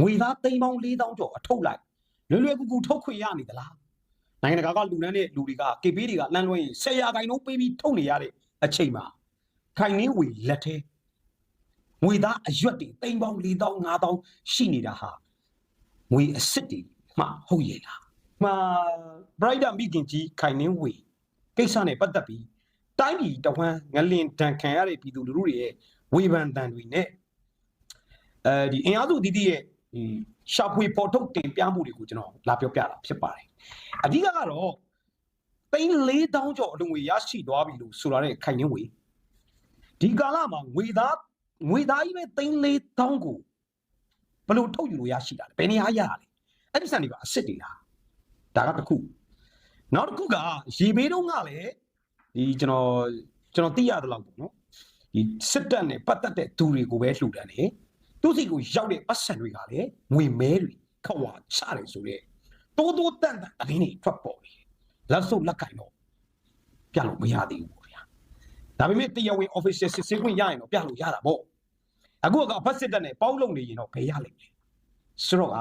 ငွေသားသိန်းပေါင်း4000ကျော်အထုတ်လိုက်လွယ်လွယ်ကူကူထုတ်ခွင့်ရနေသလားနိုင်ငံတကာကလူနှန်းတဲ့လူတွေက KP တွေကလမ်းလွှဲရင်10ရာခိုင်နှုန်းပေးပြီးထုတ်နေရတဲ့အချိန်မှာခိုင်နှင်းဝေလက်ထဲငွေသားအရွက်တွေသိန်းပေါင်း4000 5000ရှိနေတာဟာငွေအစ်စ်တွေမှဟုတ်ရဲ့လားမှာ brighter မိခင်ကြီးခိုင်နှင်းဝေကိစ္စနဲ့ပတ်သက်ပြီးတိုင်းပြည်တဝမ်းငလင်တန်ခံရတဲ့ပြည်သူလူထုတွေရဲ့ဝေဖန်တန်တွေနဲ့အဲဒီအင်အားစုတည်တည်ရဲ့ ဒီရှာဖွေပေါ်ထုတ်တင်ပြမှုတွေကိုကျွန်တော်လာပြောပြတာဖြစ်ပါတယ်အဓိကကတော့သိန်း4000ကျော်အလုံငွေရရှိသွားပြီလို့ဆိုရတဲ့ခိုင်နှင်းဝေဒီကာလမှာငွေသားငွေသားကြီးပဲသိန်း4000ကိုဘယ်လိုထုတ်ယူလို့ရရှိတာလဲဘယ်နေရာရရလဲအဲ့ဒီစံတွေကအစ်စ်တွေလားဒါကတစ်ခုနောက်တစ်ခုကရေဘေးတုံးကလည်းဒီကျွန်တော်ကျွန်တော်သိရသလောက်ပေါ့နော်ဒီစစ်တပ်နဲ့ပတ်သက်တဲ့သူတွေကိုပဲလှူဒန်းတယ် သူစီကိုရောက်တဲ့ပတ်စံတွေကလည်းငွေမဲတွေခဝါချတယ်ဆိုတော့တိုးတိုးတန်တန်အရင်းတွေထွက်ပေါ်နေလက်စုပ်လက်ကင်တော့ပြလို့မရသေးဘူးဗျာဒါပေမဲ့တရားဝင် official စစ်ဆေးခွင့်ရရင်တော့ပြလို့ရတာပေါ့အခုကဘတ်စစ်တပ်နဲ့ပေါင်းလုံနေရင်တော့ဘယ်ရလိမ့်မလဲဆိုတော့က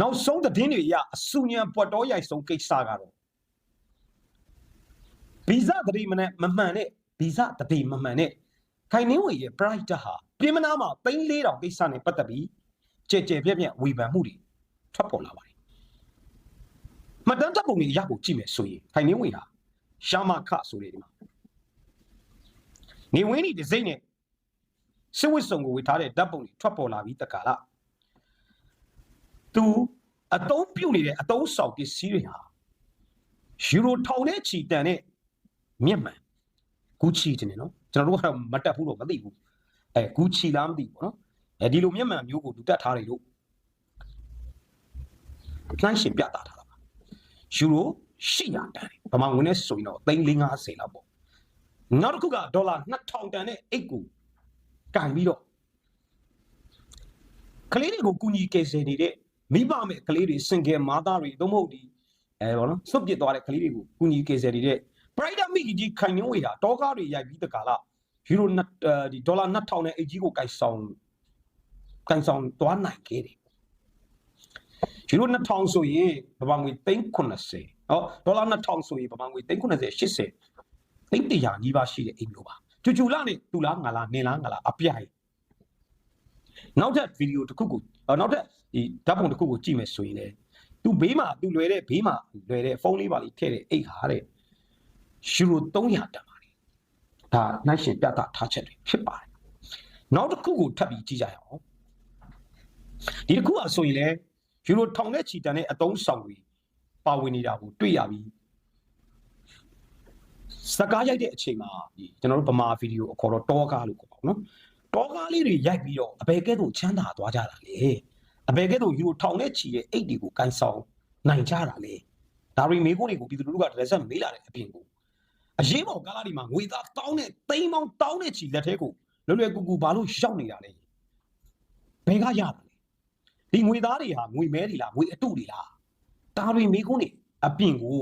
နောက်ဆုံးသတင်းတွေအရအဆူညံပွက်တော်ရိုက်ဆုံးကိစ္စကတော့ဗီဇသတိမနဲ့မမှန်တဲ့ဗီဇသတိမမှန်တဲ့ ခိုင်နှင်းဝေရဲ့ bright ဟာပြင်မနာမှာ3400ကိစ္စနဲ့ပတ်သက်ပြီးကြဲကြဲပြက်ပြက်ဝေဖန်မှုတွေထွက်ပေါ်လာပါတယ်မတန်တပ်ပုံတွေရဖို့ကြည့်မယ်ဆိုရင်ခိုင်နှင်းဝေဟာရှာမခဆိုတဲ့ဒီမှာနေဝင်းဒီဒီဇိတ်နဲ့စစ်ဝစ်စုံကိုဝေထားတဲ့ဓာတ်ပုံတွေထွက်ပေါ်လာပြီးတက္ကလာသူအတုံးပြုတ်နေတဲ့အတုံးဆောင်ပစ္စည်းတွေဟာယူရိုထောင်နဲ့ချီတန်တဲ့မြက်မှန်ဂူချီတင်တယ်နော် ကျွန်တော်တို့ကတော့မတက်ဘူးတော့မသိဘူးအဲဂူချီလားမသိဘူးနော်အဲဒီလိုမြက်မှန်မျိုးကိုသူတက်ထားတယ်လို့နှိုင်းရှင်ပြတာထားတာပါယူရို800တန်တယ်ဗမာငွေနဲ့ဆိုရင်တော့350လောက်ပေါ့နောက်တစ်ခုကဒေါ်လာ2000တန်တဲ့အိတ်ကိုကင်ပြီးတော့ကလေးတွေကိုကူညီကယ်ဆယ်နေတဲ့မိဘမဲ့ကလေးတွေစင်ကယ်မာသားတွေသို့မဟုတ်ဒီအဲဘောနော်စွတ်ပစ်သွားတဲ့ကလေးတွေကိုကူညီကယ်ဆယ်နေတဲ့ brighter မိကြီးခိုင်နှင်းဝေတာတောကားတွေရိုက်ပြီးတကလာ ယူရိုဒီဒေါ်လာ2000နဲ့အိတ်ကြီးကိုကိုင်ဆောင်ကိုင်ဆောင်သွားနိုင်ခဲ့တယ်ယူရို2000ဆိုရင်ဗမာငွေ390ဟောဒေါ်လာ2000ဆိုရင်ဗမာငွေ390 80သိန်းတရာကြီးပါရှိတဲ့အိမ်မျိုးပါကျူကျူလာနဲ့တူလားငါလားနင်လားငါလားအပြိုင်နောက်ထပ်ဗီဒီယိုတစ်ခုကိုနောက်ထပ်ဒီဓာတ်ပုံတစ်ခုကိုကြည့်မယ်ဆိုရင်လေသူဘေးမှာသူလွယ်တဲ့ဘေးမှာလွယ်တဲ့ဖုန်းလေးပါလေးထည့်တဲ့အိတ်ဟာတဲ့ယူရို300တန်ပါတယ် ဒါနိုင်ရှင်ပြတာထားချက်တွေဖြစ်ပါတယ်နောက်တစ်ခုကိုထပ်ပြီးကြည့်ကြရအောင်ဒီတစ်ခုကဆိုရင်လေယူရိုထောင်နဲ့ချီတန်တဲ့အတုံးဆောင်တွေပါဝင်နေတာကိုတွေ့ရပြီးစကားရိုက်တဲ့အချိန်မှာဒီကျွန်တော်တို့ဗမာဗီဒီယိုအခေါ်တော့တောကားလို့ခေါ်ပါဘူးနော်တောကားလေးတွေရိုက်ပြီးတော့အဘယ်ကဲ့သို့ချမ်းသာသွားကြတာလေအဘယ်ကဲ့သို့ယူရိုထောင်နဲ့ချီတဲ့အိတ်တွေကိုကန်ဆောင်နိုင်ကြတာလေဒါရီမေကိုတွေကိုပြည်သူလူထုကတရက်ဆက်မေးလာတဲ့အပြင်ကို အရေးပေါ်ကားလာဒီမှာငွေသားတောင်းနဲ့သိန်းပေါင်းတောင်းနဲ့ချီလက်ထဲကိုလွယ်လွယ်ကူကူဘာလို့ရောက်နေတာလဲဘယ်ကရတာလဲဒီငွေသားတွေဟာငွေမဲတွေလားငွေအတုတွေလားဒါရီမေကိုနေအပြင်ကို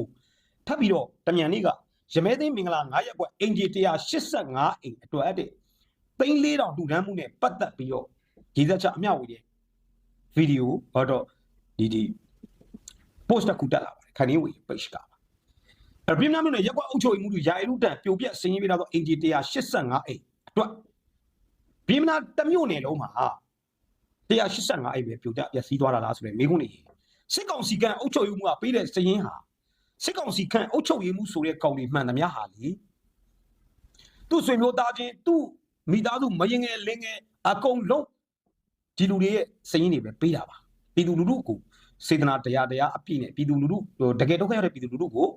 ထပ်ပြီးတော့တမြန်လေးကရမဲသိန်းမင်္ဂလာ9ရက်ကွက်အင်ဂျီ185အိမ်အတွက်အတဲ့သိန်း4000တူတန်းမှုနဲ့ပတ်သက်ပြီးတော့ဒီသက်ချအမြောက်ဝေးတဲ့ဗီဒီယိုဘာတော့ဒီဒီ post တစ်ခုတက်လာပါတယ်ခန်းရင်းဝေ page ကပါ အပြင်းများမျိုးနဲ့ရက်ကွက်အုပ်ချုပ်မှုတွေယာယီလူတန်ပြိုပြက်ဆင်းရဲပြတော့အင်ဂျီ185အိမ်အတွက်ပြင်းမနာတစ်မျိုးနယ်လုံးမှာ185အိမ်ပဲပြိုကျပျက်စီးသွားတာလားဆိုတဲ့မိကုန်းနေစစ်ကောင်စီကအုပ်ချုပ်မှုကပေးတဲ့စည်ရင်းဟာစစ်ကောင်စီခန့်အုပ်ချုပ်ရေးမှုဆိုတဲ့ကောင်တွေမှန်သမျှဟာလေသူ့ဆွေမျိုးသားချင်းသူ့မိသားစုမရင်ငယ်လင်းငယ်အကုန်လုံးဒီလူတွေရဲ့စည်ရင်းတွေပဲပေးတာပါပြည်သူလူထုကိုစေတနာတရားတရားအပြည့်နဲ့ပြည်သူလူထုတကယ်ဒုက္ခရောက်တဲ့ပြည်သူလူထုကို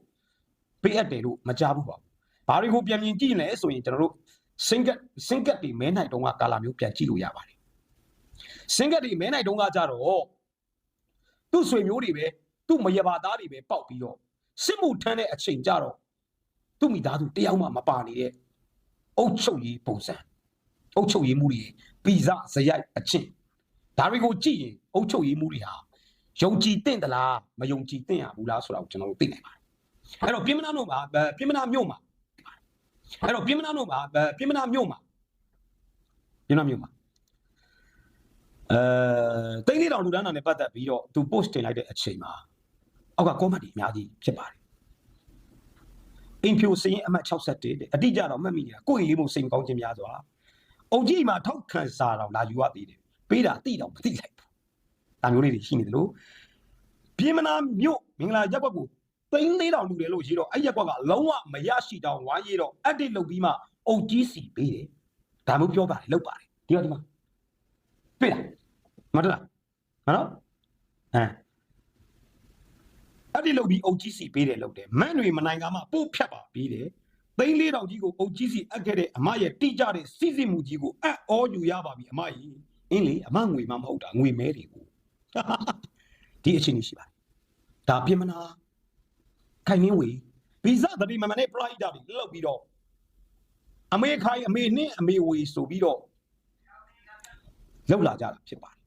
ပေးအပ်တယ်လို့မကြားဘူးပါဘူးဘာတွေကိုပြန်မြင်ကြည့်လဲဆိုရင်ကျွန်တော်တို့စင်ကတ်စင်ကတ်တွေမဲနိုင်တုန်းကကာလာမျိုးပြန်ကြည့်လို့ရပါတယ်စင်ကတ်တွေမဲနိုင်တုန်းကကြတော့သူ့ဆွေမျိုးတွေပဲသူ့မရပါသားတွေပဲပေါက်ပြီးတော့စစ်မှုထမ်းတဲ့အချိန်ကြတော့သူ့မိသားစုတယောက်မှမပါနေတဲ့အုတ်ချုပ်ရေးပုံစံအုတ်ချုပ်ရေးမှုတွေဗီဇဇရိုက်အချင်းဒါတွေကိုကြည့်ရင်အုတ်ချုပ်ရေးမှုတွေဟာယုံကြည်တင့်သလားမယုံကြည်တင့်ရဘူးလားဆိုတာကိုကျွန်တော်တို့သိနိုင်ပါတယ် အဲ့တော့ပြင်မနာတို့မှာပြင်မနာမြို့မှာအဲ့တော့ပြင်မနာတို့မှာပြင်မနာမြို့မှာပြင်မနာမြို့မှာအဲတိန်းလေးတောင်လူဒန်းတာနဲ့ပတ်သက်ပြီးတော့သူ post တင်လိုက်တဲ့အချိန်မှာအောက်က comment တွေအများကြီးဖြစ်ပါတယ်အင်ဖြိုစရင်အမှတ်61တဲ့အတိအကျတော့မှတ်မိနေတာကိုယ်ရင်လေးမို့စိတ်မကောင်းခြင်းများစွာအုံကြီးမှာထောက်ခံစာတော့လာယူရသေးတယ်ပေးတာတိတော့မသိလိုက်ဘူးဒါမျိုးလေးတွေရှိနေတယ်လို့ပြင်းမနာမြို့မင်္ဂလာရက်ကွက်ကို သိန်းလေးတောင်လူတယ်လို့ရေးတော့အဲ့ရက်ကွက်ကလုံးဝမရရှိတောင်ဝိုင်းရေးတော့ edit လုပ်ပြီးမှအုံကြီးစီပေးတယ်ဒါမျိုးပြောပါတယ်လုပ်ပါတယ်ဒီတော့ဒီမှာတွေ့လားမဟုတ်လားမနော်အဲအဲ့ဒီလုပ်ပြီးအုတ်ကြီးစီပေးတယ်လုပ်တယ်မန့်တွေမနိုင်ကမှပို့ဖြတ်ပါပြီးတယ်သိန်းလေးတောင်ကြီးကိုအုတ်ကြီးစီအပ်ခဲ့တဲ့အမရဲ့တိကျတဲ့စီစီမှုကြီးကိုအံ့ဩယူရပါပြီအမကြီးအင်းလေအမငွေမှမဟုတ်တာငွေမဲတွေကိုဒီအချင်းကြီးရှိပါတယ်ဒါပြင်မနာ ခိုင်မင်းဝေဗီဇသတိမမနဲ့ပရိုက်တာတွေလောက်ပြီးတော့အမေခိုင်အမေနှင်းအမေဝေဆိုပြီးတော့လောက်လာကြတာဖြစ်ပါတယ်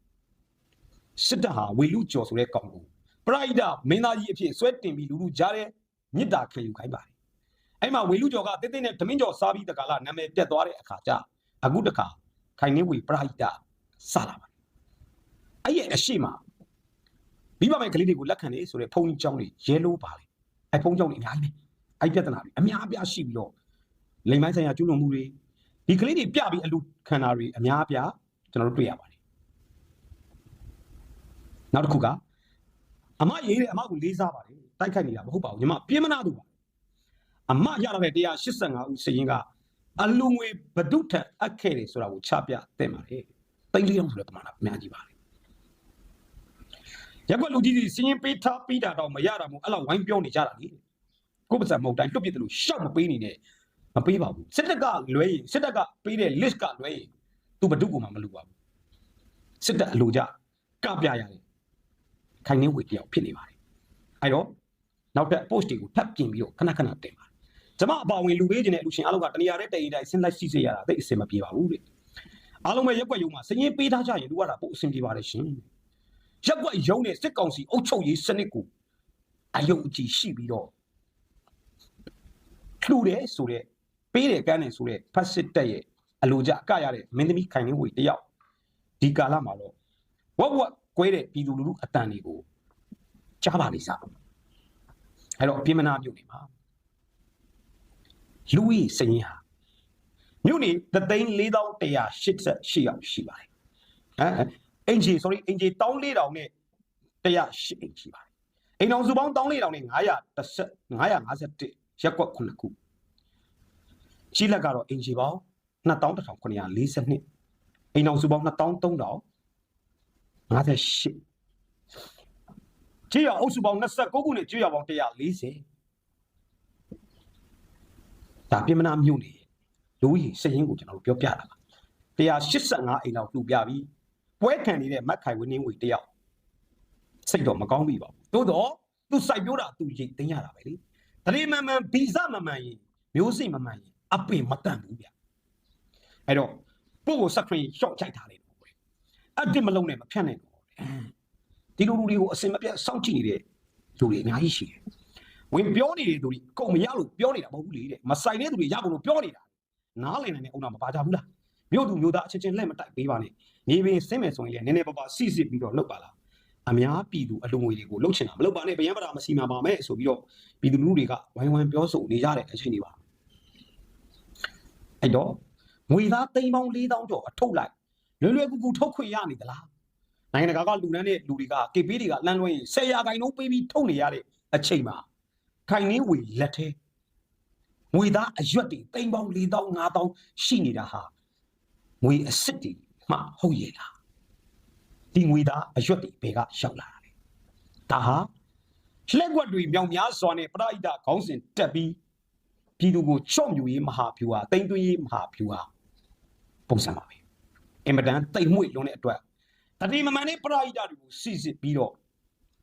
စစ်တပ်ဟာဝေလူကျော်ဆိုတဲ့ကောင်ကိုပရိုက်တာမင်းသားကြီးအဖြစ်ဆွဲတင်ပြီးလူလူကြားတဲ့မြစ်တာခံယူခိုင်းပါတယ်အဲ့မှာဝေလူကျော်ကတင်းတင်းနဲ့ဓမင်းကျော်စားပြီးတကလာနာမည်ပြတ်သွားတဲ့အခါကျအခုတခါခိုင်နေဝေပရိုက်တာစလာပါတယ်အဲ့ရဲ့အရှိမမိဘမဲ့ကလေးတွေကိုလက်ခံနေဆိုတဲ့ဖုန်းကြီးကျောင်းတွေရဲလို့ပါလေ အဲ့ဖုန်းကျောင်းတွေအများကြီးပဲအဲ့ပြဿနာတွေအများအပြားရှိပြီးတော့လိမ်မိုင်းဆိုင်ရာကျူးလွန်မှုတွေဒီကလေးတွေပြပြီးအလူခံတာတွေအများအပြားကျွန်တော်တို့တွေ့ရပါတယ်နောက်တစ်ခုကအမရေးတဲ့အမကိုလေးစားပါတယ်တိုက်ခိုက်နေတာမဟုတ်ပါဘူးညီမပြင်းမနာသူပါအမရတဲ့185ဦးစရင်ကအလူငွေဘဒုထက်အပ်ခဲ့တယ်ဆိုတာကိုချပြတဲ့ပါတယ်တိတ်လေးအောင်ဆိုတဲ့ပမာဏအများကြီးပါတယ် ရက်ွက်လူကြီးတွေစရင်ပေးထားပြီးတာတော့မရတာမို့အဲ့လောက်ဝိုင်းပြောနေကြတာလေကိုယ်ပါစံမဟုတ်တိုင်းလွတ်ပြစ်တယ်လို့ရှောက်မပေးနေနဲ့မပေးပါဘူးစစ်တပ်ကလွဲရင်စစ်တပ်ကပေးတဲ့ list ကလွဲရင်သူဘဒုကမှမလူပါဘူးစစ်တပ်အလိုကြကပြရတယ်ခိုင်နေဝေတယောက်ဖြစ်နေပါတယ်အဲ့တော့နောက်ထပ် post တွေကိုထပ်ပြင်ပြီးတော့ခဏခဏတင်ပါတယ်ကျမအပါဝင်လူပေးခြင်းနဲ့လူရှင်အားလုံးကတနေရာတဲ့တရင်တိုင်းဆင်းလိုက်စီစေရတာသိအဆင်မပြေပါဘူးတဲ့အားလုံးပဲရက်ွက်ယုံမှာစရင်ပေးထားကြရင်လူကတာပို့အဆင်ပြေပါတယ်ရှင် ရက်ွက်ယုံနဲ့စစ်ကောင်စီအုပ်ချုပ်ရေးစနစ်ကိုအယုံအကြည်ရှိပြီးတော့လှူတယ်ဆိုတဲ့ပေးတယ်ကမ်းတယ်ဆိုတဲ့ဖတ်စစ်တက်ရဲ့အလိုကြအကရတဲ့မင်းသမီးခိုင်နေဝေတယောက်ဒီကာလမှာတော့ဝက်ဝက်ကွဲတဲ့ပြည်သူလူထုအတန်တွေကိုကြားပါလိမ့်စားအဲ့တော့ပြင်မနာပြုတ်နေမှာလူကြီးစရင်ဟာမြို့နေသသိန်း4188ရောက်ရှိပါတယ်ဟမ် အင်ဂျီ sorry အင်ဂျီ14000နဲ့108အင်ဂျီပါတယ်အိမ်အောင်စုပေါင်း14000နဲ့910 951ရက်ကွက်9ခုကြီးလက်ကတော့အင်ဂျီပေါင်း2142အိမ်အောင်စုပေါင်း2300 58ကြေးရအုပ်စုပေါင်း29ခုနဲ့ကြေးရပေါင်း140ဒါပြင်မနာမြို့နေလူကြီးစရင်ကိုကျွန်တော်တို့ပြောပြတာပါ185အိမ်လောက်လှူပြပြီး ပွဲခံနေတဲ့မက်ခိုင်ဝင်းနှင်းဝေတယောက်စိတ်တော့မကောင်းပြီပါဘူးသို့တော့သူစိုက်ပြောတာသူရိတ်သိမ်းရတာပဲလေတရေမန်မန်ဗီဇမမှန်ရင်မျိုးစိမမှန်ရင်အပင်မတန်ဘူးဗျအဲ့တော့ပို့ကိုစက်ခရင်ရှော့ချိုက်ထားလိုက်တော့ပဲအတစ်မလုံးနဲ့မဖြတ်နိုင်တော့ဒီလိုလူတွေကိုအစင်မပြတ်စောင့်ကြည့်နေတဲ့လူတွေအများကြီးရှိတယ်ဝင်ပြောနေတဲ့သူတွေကုန်မရလို့ပြောနေတာမဟုတ်ဘူးလေတဲ့မဆိုင်တဲ့သူတွေရဖို့လို့ပြောနေတာနားလည်နိုင်တဲ့အုံနာမပါကြဘူးလား မြို့သူမြို့သားအချင်းချင်းလက်မတိုက်ပေးပါနဲ့နေပင်ဆင်းမယ်ဆိုရင်လည်းနည်းနည်းပါးပါစီစစ်ပြီးတော့လှုပ်ပါလားအများပြည်သူအလုံငွေတွေကိုလှုပ်ချင်တာမလှုပ်ပါနဲ့ဗျံပရာမစီမာပါမဲ့ဆိုပြီးတော့ပြည်သူလူထုတွေကဝိုင်းဝန်းပြောဆိုနေကြတဲ့အချိန်တွေပါအဲ့တော့ငွေသားသိန်းပေါင်း4000ကျော်အထုတ်လိုက်လွယ်လွယ်ကူကူထုတ်ခွင့်ရနေသလားနိုင်ငံတကာကလူနန်းတဲ့လူတွေက KP တွေကလမ်းလွှဲရင်10ရာခိုင်နှုန်းပေးပြီးထုတ်နေရတဲ့အချိန်မှာခိုင်နှင်းဝေလက်ထဲငွေသားအရွက်တွေသိန်းပေါင်း4000 5000ရှိနေတာဟာ ငွေအစ်စ်တွေမှဟုတ်ရဲ့လားဒီငွေသားအရွက်တွေဘယ်ကရောက်လာတာလဲဒါဟာလက်ွက်တွေမြောင်များစွာနဲ့ပရိဒခေါင်းစဉ်တက်ပြီးပြည်သူကိုချော့မြူရေးမဟာဖြူဟာတိမ်သွင်းရေးမဟာဖြူဟာပုံစံပါပဲအင်မတန်တိမ်မွေ့လွန်တဲ့အတွက်တတိမမှန်တဲ့ပရိဒတွေကိုစစ်စစ်ပြီးတော့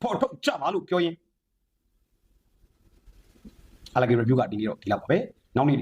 ဖော်ထုတ်ကြပါလို့ပြောရင်အလကေ review ကဒီနေ့တော့ဒီလောက်ပါပဲနောက်နေ့